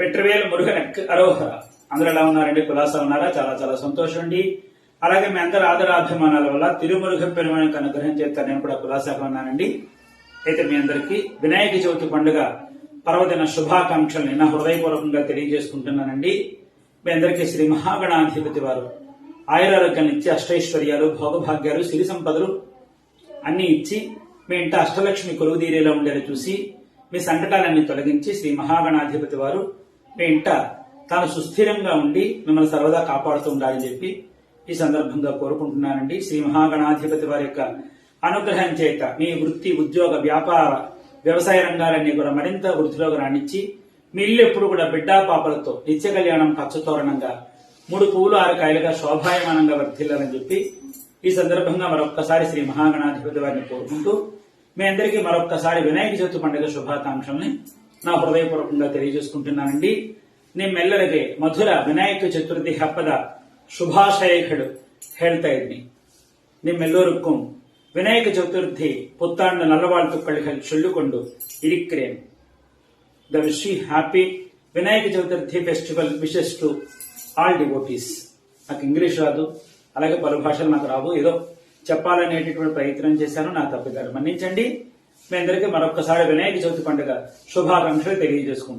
పెట్రవేల్ మురుగనక్ అరోహర అందరూ ఎలా ఉన్నారండి? కులాసా ఉన్నారా? చాలా చాలా సంతోషం అండి అలాగే మీ అందరి ఆదరాభిమానాల వల్ల తిరుమురుగ పెరుమానికి అనుగ్రహం చేస్తా నేను కూడా కులాసాగా ఉన్నానండి. అయితే మీ అందరికీ వినాయక చవితి పండుగ పర్వదిన శుభాకాంక్షలు నిన్న హృదయపూర్వకంగా తెలియజేసుకుంటున్నానండి. మీ అందరికీ శ్రీ మహాగణాధిపతి వారు ఆయురారోగ్యాన్ని ఇచ్చి అష్టైశ్వర్యాలు భోగభాగ్యాలు సిరి సంపదలు అన్ని ఇచ్చి మీ ఇంట అష్టలక్ష్మి కొలువుదీరేలా ఉండేలా చూసి మీ సంకటాలన్నీ తొలగించి శ్రీ మహాగణాధిపతి వారు మీ ఇంట తాను సుస్థిరంగా ఉండి మిమ్మల్ని సర్వదా కాపాడుతూ ఉండాలని చెప్పి ఈ సందర్భంగా కోరుకుంటున్నానండి. శ్రీ మహాగణాధిపతి వారి యొక్క అనుగ్రహం చేత మీ వృత్తి ఉద్యోగ వ్యాపార వ్యవసాయ రంగాలన్నీ కూడా మరింత వృద్ధిలోకి రాణించి మీ ఇల్లు ఎప్పుడు కూడా బిడ్డా పాపలతో నిత్య కళ్యాణం పచ్చతోరణంగా మూడు పూలు ఆరు కాయలుగా శోభాయమానంగా వర్ధిల్లాలని చెప్పి ఈ సందర్భంగా మరొక్కసారి శ్రీ మహాగణాధిపతి వారిని కోరుకుంటూ మీ అందరికీ మరొక్కసారి వినాయక చవితి పండుగ శుభాకాంక్షల్ని నా హృదయపూర్వకంగా తెలియజేసుకుంటున్నానండి. నేను మెల్లరిగే మధుర వినాయక ಚತುರ್ಥಿ ಹಬ್ಬದ ಶುಭಾಶಯಗಳು ಹೇಳ್ತಾ ಇದ್ದೀನಿ వినాయక చతుర్థి ಚತುರ್ಥಿ ಪುತ್ತಾಂಡ ನಲವಾಳ್ತುಕ್ಕಳಿಗಳು ಚೊಳ್ಳಿಕೊಂಡು ಇರಿಕ್ರೇನ್ the wish happy Vinayaka Chaturthi festival wishes to all devotees. నాకు ఇంగ్లీష్ రాదు అలాగే పలు భాషలు నాకు రావు. ఏదో చెప్పాలనేటటువంటి ప్రయత్నం చేశాను నా తప్పిదారు మన్నించండి. మీ అందరికీ మరొకసారి వినాయక చవితి పండుగ శుభాకాంక్షలు తెలియజేసుకుంటాం